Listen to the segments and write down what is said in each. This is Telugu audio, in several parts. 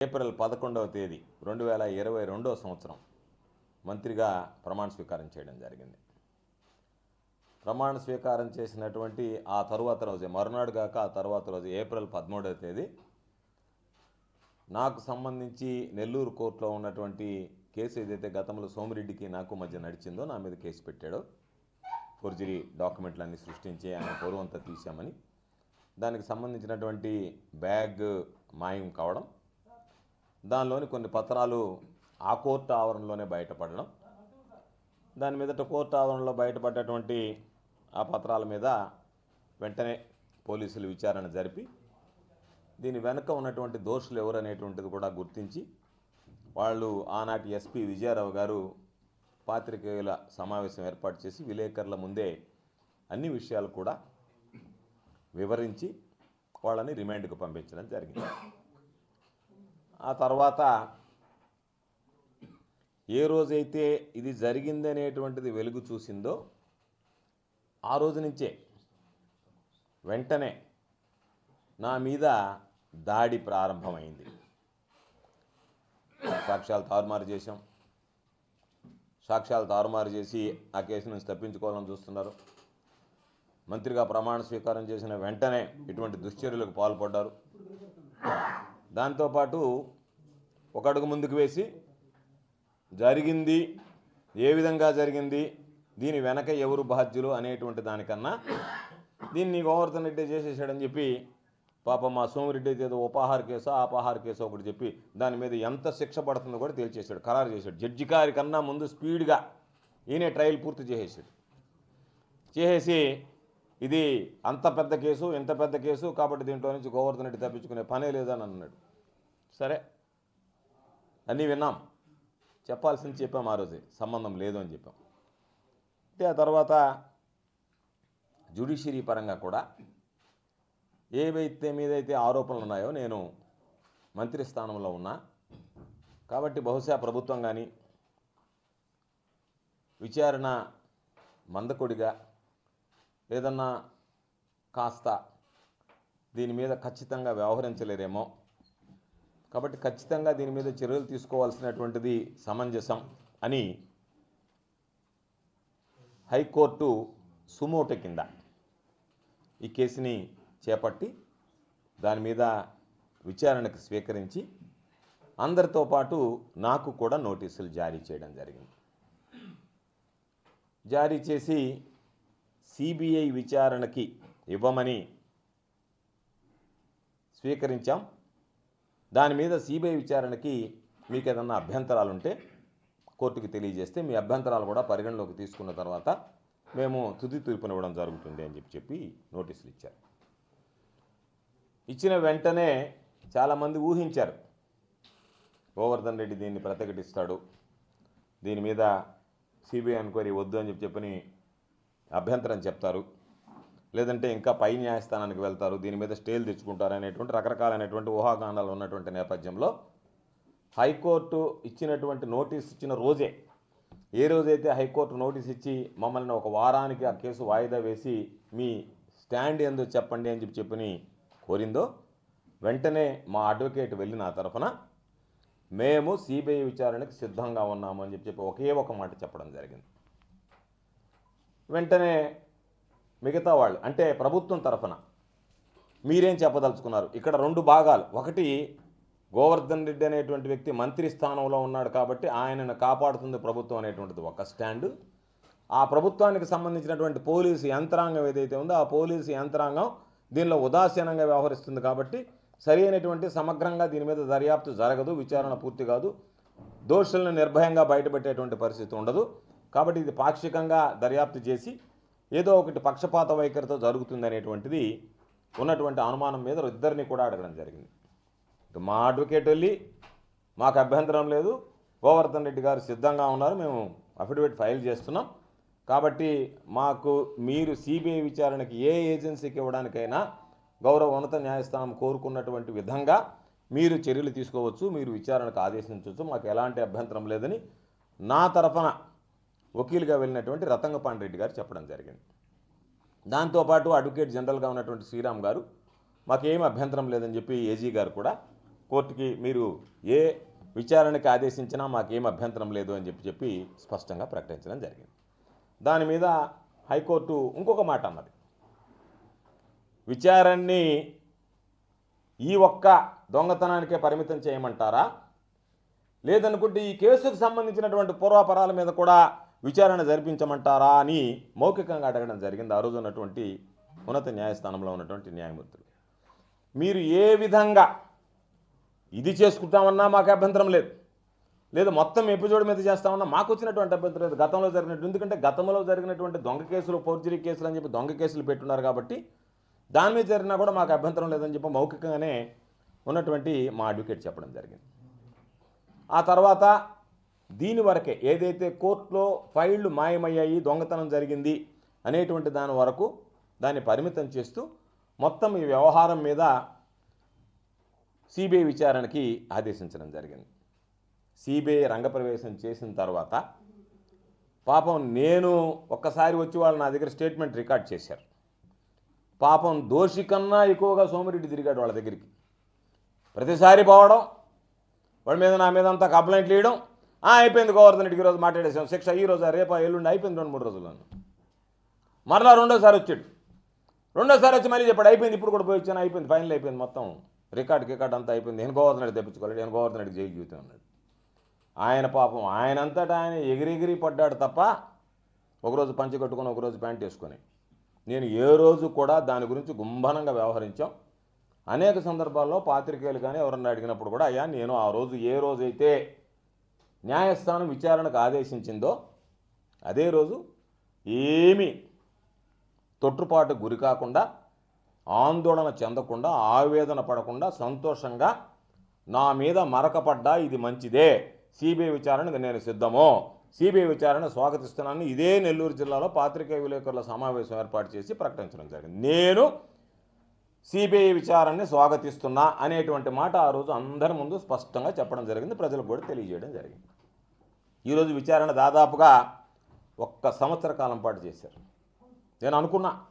ఏప్రిల్ పదకొండవ తేదీ రెండు వేల ఇరవై రెండవ సంవత్సరం మంత్రిగా ప్రమాణ స్వీకారం చేయడం జరిగింది. ప్రమాణ స్వీకారం చేసినటువంటి ఆ తరువాత రోజే మరునాడు కాక ఆ తర్వాత రోజు ఏప్రిల్ పదమూడవ తేదీ నాకు సంబంధించి నెల్లూరు కోర్టులో ఉన్నటువంటి కేసు ఏదైతే గతంలో సోమిరెడ్డికి నాకు మధ్య నడిచిందో నా మీద కేసు పెట్టాడో ఫోర్జరీ డాక్యుమెంట్లన్నీ సృష్టించి ఆయన పూర్వంతా తీశామని దానికి సంబంధించినటువంటి బ్యాగ్ మాయం కావడం దానిలోని కొన్ని పత్రాలు ఆ కోర్టు ఆవరణలోనే బయటపడడం. దాని మీదట కోర్టు ఆవరణలో బయటపడ్డటువంటి ఆ పత్రాల మీద వెంటనే పోలీసులు విచారణ జరిపి దీని వెనుక ఉన్నటువంటి దోషులు ఎవరు అనేటువంటిది కూడా గుర్తించి వాళ్ళు ఆనాటి ఎస్పీ విజయారావు గారు పాత్రికేయుల సమావేశం ఏర్పాటు చేసి విలేకరుల ముందే అన్ని విషయాలు కూడా వివరించి వాళ్ళని రిమాండ్కు పంపించడం జరిగింది. ఆ తర్వాత ఏ రోజైతే ఇది జరిగిందనేటువంటిది వెలుగు చూసిందో ఆ రోజు నుంచే వెంటనే నా మీద దాడి ప్రారంభమైంది. సాక్ష్యాలు తారుమారు చేశాం. సాక్ష్యాలు తారుమారు చేసి ఆ కేసు నుంచి తప్పించుకోవాలని చూస్తున్నారు. మంత్రిగా ప్రమాణ స్వీకారం చేసిన వెంటనే ఇటువంటి దుశ్చర్యలకు పాల్పడ్డారు. దాంతోపాటు ఒక అడుగు ముందుకు వేసి జరిగింది ఏ విధంగా జరిగింది దీని వెనక ఎవరు బాధ్యులు అనేటువంటి దానికన్నా దీన్ని గోవర్ధన్ రెడ్డి చేసేసాడని చెప్పి పాప మా సోమిరెడ్డి అయితే ఏదో ఉపాహార కేసో ఆపాహార కేసో ఒకటి చెప్పి దాని మీద ఎంత శిక్ష పడుతుందో కూడా తేల్చేశాడు ఖరారు చేశాడు. జడ్జి గారి కన్నా ముందు స్పీడ్గా ఈయనే ట్రయల్ పూర్తి చేసేసాడు. చేసేసి ఇది అంత పెద్ద కేసు ఇంత పెద్ద కేసు కాబట్టి దీంట్లో నుంచి గోవర్ధన్ రెడ్డి తప్పించుకునే పనే లేదని అన్నాడు. సరే. అన్నీ విన్నాం. చెప్పాల్సింది చెప్పాం ఆ రోజే. సంబంధం లేదు అని చెప్పాం. అంటే ఆ తర్వాత జ్యుడిషియరీ పరంగా కూడా ఏవైతే మీదైతే ఆరోపణలు ఉన్నాయో నేను మంత్రి స్థానంలో ఉన్నా. కాబట్టి బహుశా ప్రభుత్వం కానీ విచారణ మందకొడిగా ఏదన్నా కాస్త దీని మీద ఖచ్చితంగా వ్యవహరించలేరేమో. కాబట్టి ఖచ్చితంగా దీని మీద చర్యలు తీసుకోవాల్సినటువంటిది సమంజసం అని హైకోర్టు సుమోట కింద ఈ కేసుని చేపట్టి దాని మీద విచారణకు స్వీకరించి అందరితో పాటు నాకు కూడా నోటీసులు జారీ చేయడం జరిగింది. జారీ చేసి సిబిఐ విచారణకి ఇవ్వమని స్వీకరించాం. దాని మీద సిబిఐ విచారణకి మీకు ఏదన్నా అభ్యంతరాలు ఉంటే కోర్టుకి తెలియజేస్తే మీ అభ్యంతరాలు కూడా పరిగణలోకి తీసుకున్న తర్వాత మేము తుది తీర్పునివ్వడం జరుగుతుంది అని చెప్పి చెప్పి నోటీసులు ఇచ్చారు ఇచ్చిన వెంటనే చాలామంది ఊహించారు. గోవర్ధన్ రెడ్డి దీన్ని ప్రతిఘటిస్తాడు దీని మీద సిబిఐ ఎంక్వైరీ వద్దు అని చెప్పి చెప్పని అభ్యంతరం చెప్తారు. లేదంటే ఇంకా పై న్యాయస్థానానికి వెళ్తారు. దీని మీద స్టేలు తెచ్చుకుంటారు అనేటువంటి రకరకాలైనటువంటి ఊహాగానాలు ఉన్నటువంటి నేపథ్యంలో హైకోర్టు ఇచ్చినటువంటి నోటీస్ ఇచ్చిన రోజే ఏ రోజైతే హైకోర్టు నోటీస్ ఇచ్చి మమ్మల్ని ఒక వారానికి ఆ కేసు వాయిదా వేసి మీ స్టాండ్ ఏందో చెప్పండి అని చెప్పి చెప్పని కోరిందో వెంటనే మా అడ్వకేట్ వెళ్ళి నా తరఫున మేము సిబిఐ విచారణకు సిద్ధంగా ఉన్నాము అని చెప్పి చెప్పి ఒకే ఒక మాట చెప్పడం జరిగింది. వెంటనే మిగతా వాళ్ళు అంటే ప్రభుత్వం తరఫున మీరేం చెప్పదలుచుకున్నారు? ఇక్కడ రెండు భాగాలు. ఒకటి గోవర్ధన్ రెడ్డి అనేటువంటి వ్యక్తి మంత్రి స్థానంలో ఉన్నాడు కాబట్టి ఆయనను కాపాడుతుంది ప్రభుత్వం అనేటువంటిది ఒక స్టాండ్. ఆ ప్రభుత్వానికి సంబంధించినటువంటి పోలీసు యంత్రాంగం ఏదైతే ఉందో ఆ పోలీసు యంత్రాంగం దీనిలో ఉదాసీనంగా వ్యవహరిస్తుంది కాబట్టి సరి అయినటువంటి సమగ్రంగా దీని మీద దర్యాప్తు జరగదు విచారణ పూర్తి కాదు. దోషులను నిర్భయంగా బయటపెట్టేటువంటి పరిస్థితి ఉండదు. కాబట్టి ఇది పాక్షికంగా దర్యాప్తు చేసి ఏదో ఒకటి పక్షపాత వైఖరితో జరుగుతుంది అనేటువంటిది ఉన్నటువంటి అనుమానం మీద ఇద్దరిని కూడా అడగడం జరిగింది. మా అడ్వకేట్ వెళ్ళి మాకు అభ్యంతరం లేదు. గోవర్ధన్ రెడ్డి గారు సిద్ధంగా ఉన్నారు. మేము అఫిడవిట్ ఫైల్ చేస్తున్నాం. కాబట్టి మాకు మీరు సిబిఐ విచారణకి ఏ ఏజెన్సీకి ఇవ్వడానికైనా గౌరవ ఉన్నత న్యాయస్థానం కోరుకున్నటువంటి విధంగా మీరు చర్యలు తీసుకోవచ్చు. మీరు విచారణకు ఆదేశించవచ్చు. మాకు ఎలాంటి అభ్యంతరం లేదని నా తరఫున వకీలుగా వెళ్ళినటువంటి రతంగపాండి రెడ్డి గారు చెప్పడం జరిగింది. దాంతోపాటు అడ్వకేట్ జనరల్గా ఉన్నటువంటి శ్రీరామ్ గారు మాకేం అభ్యంతరం లేదని చెప్పి ఏజీ గారు కూడా కోర్టుకి మీరు ఏ విచారణకి ఆదేశించినా మాకేం అభ్యంతరం లేదు అని చెప్పి చెప్పి స్పష్టంగా ప్రకటించడం జరిగింది. దాని మీద హైకోర్టు ఇంకొక మాట అన్నది. విచారణని ఈ ఒక్క దొంగతనానికే పరిమితం చేయమంటారా? లేదనుకుంటే ఈ కేసుకు సంబంధించినటువంటి పూర్వాపరాల మీద కూడా విచారణ జరిపించమంటారా అని మౌఖికంగా అడగడం జరిగింది. ఆ రోజు ఉన్నటువంటి ఉన్నత న్యాయస్థానంలో ఉన్నటువంటి న్యాయమూర్తులు. మీరు ఏ విధంగా ఇది చేసుకుంటామన్నా మాకు అభ్యంతరం లేదు. లేదు మొత్తం ఎపిసోడ్ మీద చేస్తామన్నా మాకు వచ్చినటువంటి అభ్యంతరం లేదు. గతంలో జరిగినట్టు ఎందుకంటే గతంలో జరిగినటువంటి దొంగ కేసులు ఫోర్జరీ కేసులు అని చెప్పి దొంగ కేసులు పెట్టున్నారు కాబట్టి దాని మీద జరిగినా కూడా మాకు అభ్యంతరం లేదని చెప్పి మౌఖికంగానే ఉన్నటువంటి మా అడ్వకేట్ చెప్పడం జరిగింది. ఆ తర్వాత దీని వరకే ఏదైతే కోర్టులో ఫైళ్ళు మాయమయ్యాయి దొంగతనం జరిగింది అనేటువంటి దాని వరకు దాన్ని పరిమితం చేస్తూ మొత్తం ఈ వ్యవహారం మీద సిబిఐ విచారణకి ఆదేశించడం జరిగింది. సిబిఐ రంగప్రవేశం చేసిన తర్వాత పాపం నేను ఒక్కసారి వచ్చి వాళ్ళు నా దగ్గర స్టేట్మెంట్ రికార్డ్ చేశారు. పాపం దోషి కన్నా ఎక్కువగా సోమిరెడ్డి తిరిగాడు వాళ్ళ దగ్గరికి. ప్రతిసారి పోవడం వాడి మీద నా మీద అంతా కంప్లైంట్లు ఇవ్వడం అయిపోయింది గోవర్ధన్ రెడ్డికి ఈరోజు మాట్లాడేసాం. శిక్ష ఈ రోజు రేపా ఎల్లుండి అయిపోయింది రెండు మూడు రోజుల్లో మరలా రెండోసారి వచ్చాడు. రెండోసారి వచ్చి మళ్ళీ చెప్పాడు అయిపోయింది ఇప్పుడు కూడా పోయి వచ్చాను అయిపోయింది ఫైనల్ అయిపోయింది మొత్తం. రికార్డ్ రికార్డ్ అంతా అయిపోయింది. నేను గోవర్ధన్ రెడ్డి తెప్పించుకోలేడు నేను గోవర్ధన్ రెడ్డి జైలు జీవితం అన్నాడు ఆయన పాపం ఆయనంతటా ఆయన ఎగిరెగిరి పడ్డాడు తప్ప ఒకరోజు పంచి కట్టుకొని ఒకరోజు ప్యాంట్ వేసుకొని. నేను ఏ రోజు కూడా దాని గురించి గుంభనంగా వ్యవహరించాం. అనేక సందర్భాల్లో పాత్రికేయులు కానీ ఎవరన్నా అడిగినప్పుడు కూడా అయ్యా నేను ఆ రోజు ఏ రోజైతే న్యాయస్థానం విచారణకు ఆదేశించిందో అదే రోజు ఏమీ తొట్టుపాటు గురి కాకుండా ఆందోళన చెందకుండా ఆవేదన పడకుండా సంతోషంగా నా మీద మరకపడ్డా ఇది మంచిదే. సిబిఐ విచారణకు నేను సిద్ధము? సిబిఐ విచారణ స్వాగతిస్తున్నాను ఇదే నెల్లూరు జిల్లాలో పాత్రికేయ విలేకరుల సమావేశం ఏర్పాటు చేసి ప్రకటించడం జరిగింది. నేను సిబిఐ విచారణని స్వాగతిస్తున్నా అనేటువంటి మాట ఆ రోజు అందరి ముందు స్పష్టంగా చెప్పడం జరిగింది. ప్రజలకు కూడా తెలియజేయడం జరిగింది. ఈరోజు విచారణ దాదాపుగా ఒక్క సంవత్సర కాలం పాటు చేశారు. నేను అనుకున్నా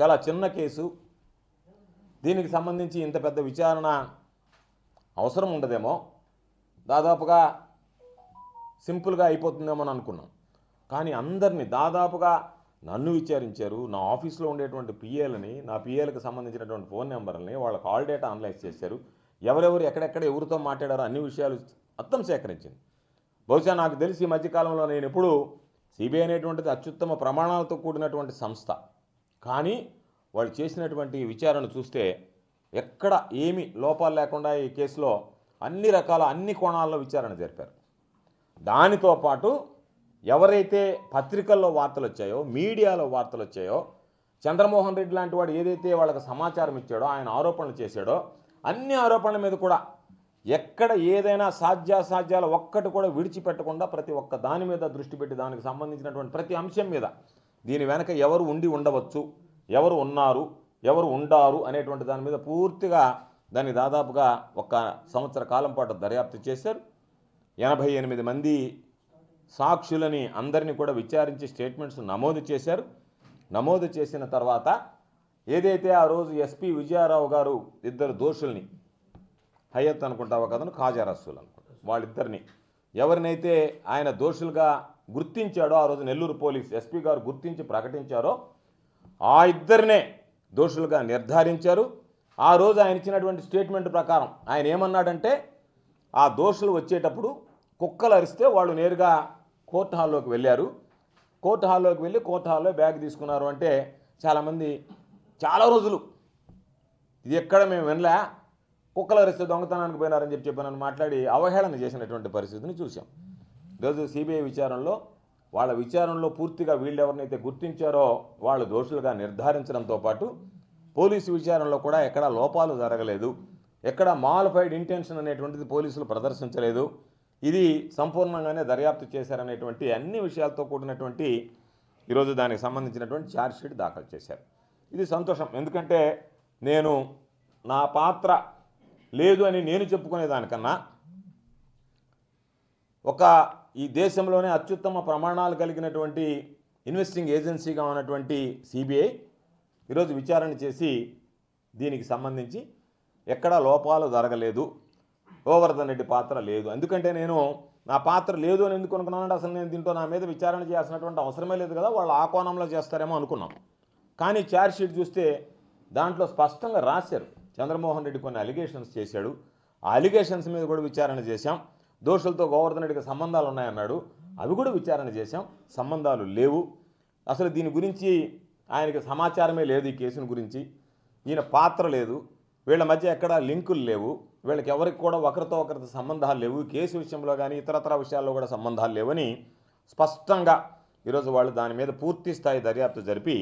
చాలా చిన్న కేసు. దీనికి సంబంధించి ఇంత పెద్ద విచారణ అవసరం ఉండదేమో. దాదాపుగా సింపుల్గా అయిపోతుందేమో అని అనుకున్నాం. కానీ అందరినీ దాదాపుగా నన్ను విచారించారు. నా ఆఫీస్లో ఉండేటువంటి పిఏలని నా పిఏలకు సంబంధించినటువంటి ఫోన్ నెంబర్లని వాళ్ళ కాల్ డేటా అనలైజ్ చేశారు. ఎవరెవరు ఎక్కడెక్కడ ఎవరితో మాట్లాడారో అన్ని విషయాలు మొత్తం సేకరించింది. బహుశా నాకు తెలిసి ఈ మధ్యకాలంలో నేను ఎప్పుడు సిబిఐ అనేటువంటిది అత్యుత్తమ ప్రమాణాలతో కూడినటువంటి సంస్థ. కానీ వాళ్ళు చేసినటువంటి విచారణ చూస్తే ఎక్కడ ఏమి లోపాలు లేకుండా ఈ కేసులో అన్ని రకాల అన్ని కోణాల్లో విచారణ జరిపారు. దానితో పాటు ఎవరైతే పత్రికల్లో వార్తలు వచ్చాయో మీడియాలో వార్తలు వచ్చాయో చంద్రమోహన్ రెడ్డి లాంటి వాడు ఏదైతే వాళ్ళకి సమాచారం ఇచ్చాడో ఆయన ఆరోపణలు చేశాడో అన్ని ఆరోపణల మీద కూడా ఎక్కడ ఏదైనా సాధ్యాసాధ్యాలు ఒక్కటి కూడా విడిచిపెట్టకుండా ప్రతి ఒక్క దాని మీద దృష్టి పెట్టి దానికి సంబంధించినటువంటి ప్రతి అంశం మీద దీని వెనక ఎవరు ఉండి ఉండవచ్చు ఎవరు ఉన్నారు ఎవరు ఉండారు అనేటువంటి దాని మీద పూర్తిగా దాన్ని దాదాపుగా ఒక సంవత్సర కాలం పాటు దర్యాప్తు చేశారు. ఎనభై ఎనిమిది మంది సాక్షులని అందరినీ కూడా విచారించి స్టేట్మెంట్స్ నమోదు చేశారు. నమోదు చేసిన తర్వాత ఏదైతే ఆ రోజు ఎస్పి విజయారావు గారు ఇద్దరు దోషుల్ని హయత్ అనుకుంటావు కదను కాజారస్సులు అనుకుంటా వాళ్ళిద్దరిని ఎవరినైతే ఆయన దోషులుగా గుర్తించాడో ఆ రోజు నెల్లూరు పోలీస్ ఎస్పీ గారు గుర్తించి ప్రకటించారో ఆ ఇద్దరినే దోషులుగా నిర్ధారించారు. ఆ రోజు ఆయన ఇచ్చినటువంటి స్టేట్మెంట్ ప్రకారం ఆయన ఏమన్నాడంటే ఆ దోషులు వచ్చేటప్పుడు కుక్కలు అరిస్తే వాళ్ళు నేరుగా కోర్టు హాల్లోకి వెళ్ళారు. కోర్టు హాల్లోకి వెళ్ళి కోర్టు హాల్లో బ్యాగ్ తీసుకున్నారు అంటే చాలామంది చాలా రోజులు ఇది ఎక్కడ మేము వినలే కుక్కల అరిస్తే దొంగతనానికి పోయినారని చెప్పి చెప్పి నన్ను మాట్లాడి అవహేళన చేసినటువంటి పరిస్థితిని చూసాం ఈరోజు సిబిఐ విచారణలో వాళ్ళ విచారణలో పూర్తిగా వీళ్ళు ఎవరినైతే గుర్తించారో వాళ్ళు దోషులుగా నిర్ధారించడంతో పాటు పోలీసు విచారణలో కూడా ఎక్కడా లోపాలు జరగలేదు. ఎక్కడ మాల్ఫైడ్ ఇంటెన్షన్ అనేటువంటిది పోలీసులు ప్రదర్శించలేదు. ఇది సంపూర్ణంగానే దర్యాప్తు చేశారనేటువంటి అన్ని విషయాలతో కూడినటువంటి ఈరోజు దానికి సంబంధించినటువంటి ఛార్జ్షీట్ దాఖలు చేశారు. ఇది సంతోషం. ఎందుకంటే నేను నా పాత్ర లేదు అని నేను చెప్పుకునే దానికన్నా ఒక ఈ దేశంలోనే అత్యుత్తమ ప్రమాణాలు కలిగినటువంటి ఇన్వెస్టింగ్ ఏజెన్సీగా ఉన్నటువంటి సిబిఐ ఈరోజు విచారణ చేసి దీనికి సంబంధించి ఎక్కడా లోపాలు జరగలేదు. గోవర్ధన్ రెడ్డి పాత్ర లేదు. ఎందుకంటే నేను నా పాత్ర లేదు అని ఎందుకు అనుకున్నానంటే అసలు నేను దీంట్లో నా మీద విచారణ చేయాల్సినటువంటి అవసరమే లేదు కదా వాళ్ళు ఆ కోణంలో చేస్తారేమో అనుకున్నాం. కానీ ఛార్జ్షీట్ చూస్తే దాంట్లో స్పష్టంగా రాశారు. చంద్రమోహన్ రెడ్డి కొన్ని అలిగేషన్స్ చేశాడు. ఆ అలిగేషన్స్ మీద కూడా విచారణ చేశాం. దోషులతో గోవర్ధన్ రెడ్డికి సంబంధాలు ఉన్నాయన్నాడు. అవి కూడా విచారణ చేశాం. సంబంధాలు లేవు. అసలు దీని గురించి ఆయనకి సమాచారమే లేదు ఈ కేసుని గురించి. ఈయన పాత్ర లేదు. వీళ్ళ మధ్య ఎక్కడా లింకులు లేవు. వీళ్ళకి ఎవరికి కూడా ఒకరితో ఒకరితో సంబంధాలు లేవు. కేసు విషయంలో కానీ ఇతరతర విషయాల్లో కూడా సంబంధాలు లేవని స్పష్టంగా ఈరోజు వాళ్ళు దాని మీద పూర్తి స్థాయి దర్యాప్తు జరిపి